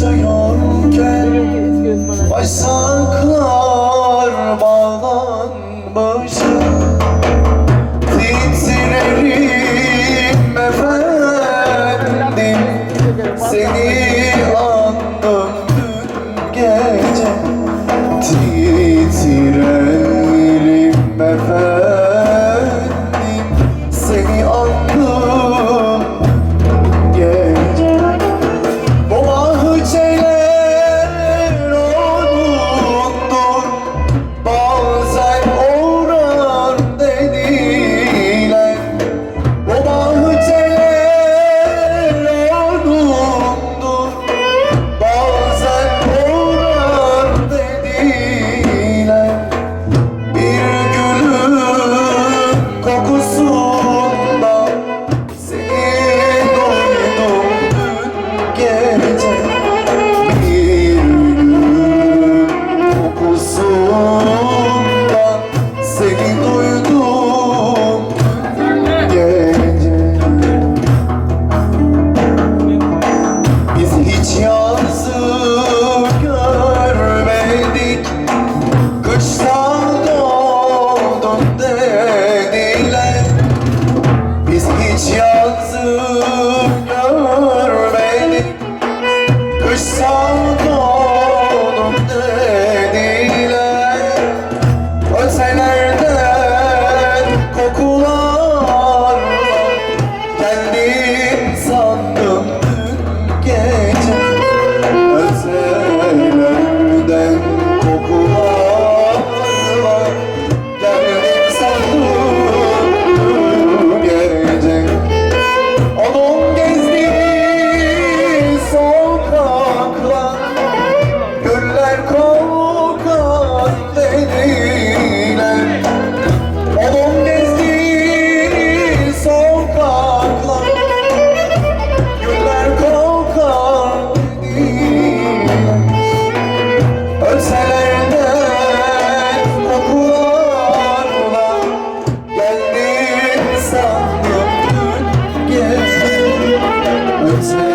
tutuyorken Başaklar bağlanmışım Titrerim efendim Seni Christ.